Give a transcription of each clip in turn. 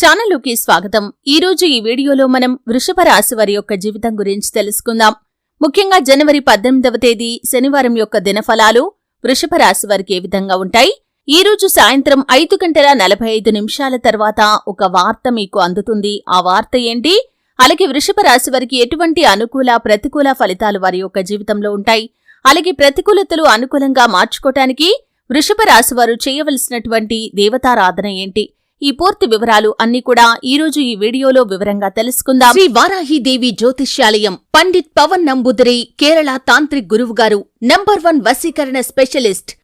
ఛానల్లోకి స్వాగతం. ఈ రోజు ఈ వీడియోలో మనం వృషభ రాశి వారి యొక్క జీవితం గురించి తెలుసుకుందాం. ముఖ్యంగా జనవరి పద్దెనిమిదవ తేదీ శనివారం యొక్క దినఫలాలు వృషభ రాశి వారికి ఏ విధంగా ఉంటాయి? ఈ రోజు సాయంత్రం ఐదు గంటల నలభై ఐదు నిమిషాల తర్వాత ఒక వార్త మీకు అందుతుంది. ఆ వార్త ఏంటి? అలాగే వృషభ రాశి వారికి ఎటువంటి అనుకూల ప్రతికూల ఫలితాలు వారి యొక్క జీవితంలో ఉంటాయి? అలాగే ప్రతికూలతలు అనుకూలంగా మార్చుకోవటానికి వృషభ రాశి వారు చేయవలసినటువంటి దేవతారాధన ఏంటి? ఈ పూర్తి వివరాలు అన్ని కూడా ఈ రోజు ఈ వీడియోలో వివరంగా తెలుసుకుందాం. శ్రీ వారాహిదేవి జ్యోతిష్యాలయం పండిత్ పవన్ నంబుదరి కేరళ తాంత్రిక్ గురువు గారు నంబర్ వన్ వశీకరణ స్పెషలిస్ట్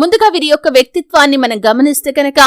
ముందుగా వీరి యొక్క వ్యక్తిత్వాన్ని మనం గమనిస్తే కనుక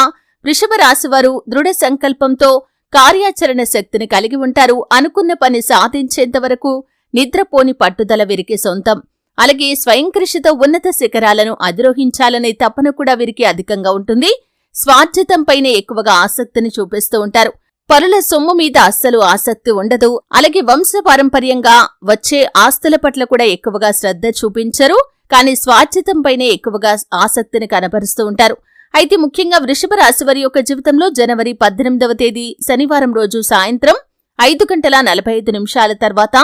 వృషభ రాశివారు దృఢ సంకల్పంతో కార్యాచరణ శక్తిని కలిగి ఉంటారు. అనుకున్న పని సాధించేంత వరకు నిద్రపోని పట్టుదల వీరికి సొంతం. అలాగే స్వయం కృషితో ఉన్నత శిఖరాలను అధిరోహించాలనే తపన కూడా వీరికి అధికంగా ఉంటుంది. స్వార్థ్యతంపైనే ఎక్కువగా ఆసక్తిని చూపిస్తూ ఉంటారు. పరుల సొమ్ము మీద అస్సలు ఆసక్తి ఉండదు. అలాగే వంశపారంపర్యంగా వచ్చే ఆస్తుల పట్ల కూడా ఎక్కువగా శ్రద్ధ చూపించరు. కానీ స్వాచ్ఛతంపైనే ఎక్కువగా ఆసక్తిని కనబరుస్తూ ఉంటారు. అయితే ముఖ్యంగా వృషభ రాశి వారి యొక్క జీవితంలో జనవరి పద్దెనిమిదవ తేదీ శనివారం రోజు సాయంత్రం ఐదు గంటల నలభై ఐదు నిమిషాల తర్వాత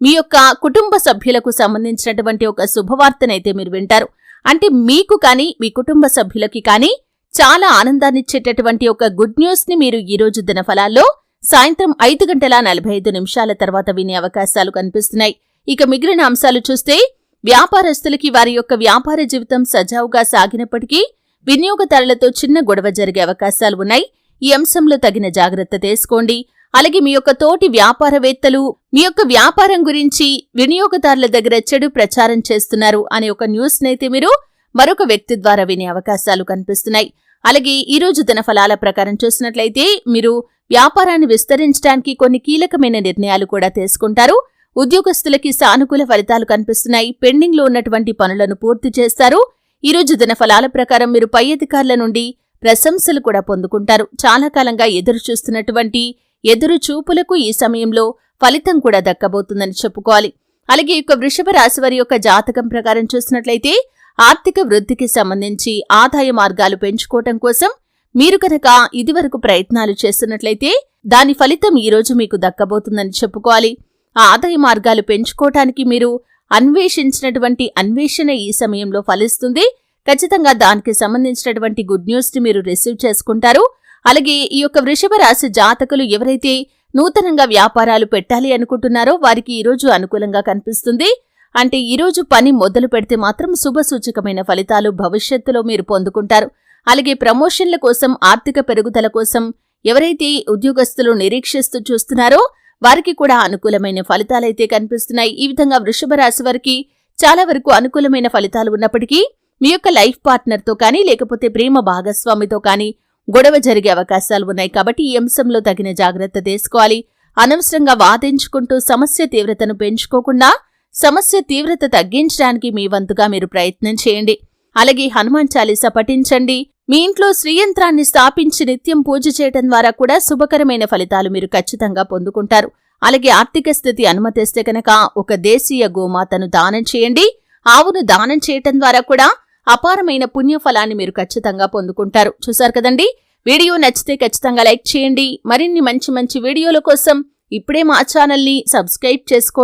మీ యొక్క కుటుంబ సభ్యులకు సంబంధించినటువంటి ఒక శుభవార్తనైతే మీరు వింటారు. అంటే మీకు కానీ మీ కుటుంబ సభ్యులకి కానీ చాలా ఆనందాన్నిచ్చేటటువంటి ఒక గుడ్ న్యూస్ని మీరు ఈ రోజు దినఫలాల్లో సాయంత్రం ఐదు గంటల నలభై ఐదు నిమిషాల తర్వాత వినే అవకాశాలు కనిపిస్తున్నాయి. ఇక మిగిలిన అంశాలు చూస్తే వ్యాపారస్తులకి వారి యొక్క వ్యాపార జీవితం సజావుగా సాగినప్పటికీ వినియోగదారులతో చిన్న గొడవ జరిగే అవకాశాలు ఉన్నాయి. ఈ అంశంలో తగిన జాగ్రత్త తీసుకోండి. అలాగే మీ యొక్క తోటి వ్యాపారవేత్తలు మీ యొక్క వ్యాపారం గురించి వినియోగదారుల దగ్గర చెడు ప్రచారం చేస్తున్నారు అనే ఒక న్యూస్ నైతే మీరు మరొక వ్యక్తి ద్వారా వినే అవకాశాలు కనిపిస్తున్నాయి. అలాగే ఈ రోజు దిన ఫలాల ప్రకారం చూసినట్లయితే మీరు వ్యాపారాన్ని విస్తరించడానికి కొన్ని కీలకమైన నిర్ణయాలు కూడా తీసుకుంటారు. ఉద్యోగస్తులకి సానుకూల ఫలితాలు కనిపిస్తున్నాయి. పెండింగ్లో ఉన్నటువంటి పనులను పూర్తి చేస్తారు. ఈరోజు దినఫలాల ఫలాల ప్రకారం మీరు పై అధికారుల నుండి ప్రశంసలు కూడా పొందుకుంటారు. చాలా కాలంగా ఎదురు చూస్తున్నటువంటి ఎదురు చూపులకు ఈ సమయంలో ఫలితం కూడా దక్కబోతుందని చెప్పుకోవాలి. అలాగే యొక్క వృషభ రాశి వారి యొక్క జాతకం ప్రకారం చూసినట్లయితే ఆర్థిక వృద్ధికి సంబంధించి ఆదాయ మార్గాలు పెంచుకోవటం కోసం మీరు కనుక ఇదివరకు ప్రయత్నాలు చేస్తున్నట్లయితే దాని ఫలితం ఈ రోజు మీకు దక్కబోతుందని చెప్పుకోవాలి. ఆదాయ మార్గాలు పెంచుకోవటానికి మీరు అన్వేషించినటువంటి అన్వేషణ ఈ సమయంలో ఫలిస్తుంది. ఖచ్చితంగా దానికి సంబంధించినటువంటి గుడ్ న్యూస్ని మీరు రిసీవ్ చేసుకుంటారు. అలాగే ఈ యొక్క వృషభ రాశి జాతకులు ఎవరైతే నూతనంగా వ్యాపారాలు పెట్టాలి అనుకుంటున్నారో వారికి ఈరోజు అనుకూలంగా కనిపిస్తుంది. అంటే ఈరోజు పని మొదలు పెడితే మాత్రం శుభసూచకమైన ఫలితాలు భవిష్యత్తులో మీరు పొందుకుంటారు. అలాగే ప్రమోషన్ల కోసం ఆర్థిక పెరుగుదల కోసం ఎవరైతే ఉద్యోగస్తులు నిరీక్షిస్తూ చూస్తున్నారో వారికి కూడా అనుకూలమైన ఫలితాలైతే కనిపిస్తున్నాయి. ఈ విధంగా వృషభ రాశి వారికి చాలా వరకు అనుకూలమైన ఫలితాలు ఉన్నప్పటికీ మీ యొక్క లైఫ్ పార్ట్నర్తో కానీ లేకపోతే ప్రేమ భాగస్వామితో కానీ గొడవ జరిగే అవకాశాలు ఉన్నాయి. కాబట్టి ఈ అంశంలో తగిన జాగ్రత్త తీసుకోవాలి. అనవసరంగా వాదించుకుంటూ సమస్య తీవ్రతను పెంచుకోకుండా సమస్య తీవ్రత తగ్గించడానికి మీ వంతుగా మీరు ప్రయత్నం చేయండి. అలాగే హనుమాన్ చాలీసా పఠించండి. మీ ఇంట్లో శ్రీయంత్రాన్ని స్థాపించి నిత్యం పూజ చేయటం ద్వారా కూడా శుభకరమైన ఫలితాలు మీరు ఖచ్చితంగా పొందుకుంటారు. అలాగే ఆర్థిక స్థితి అనుమతిస్తే కనుక ఒక దేశీయ గోమాతను దానం చేయండి. ఆవును దానం చేయటం ద్వారా కూడా అపారమైన పుణ్యఫలాన్ని మీరు ఖచ్చితంగా పొందుకుంటారు. చూసారు కదండి? వీడియో నచ్చితే ఖచ్చితంగా లైక్ చేయండి. మరిన్ని మంచి మంచి వీడియోల కోసం ఇప్పుడే మా ఛానల్ని సబ్స్క్రైబ్ చేసుకోండి.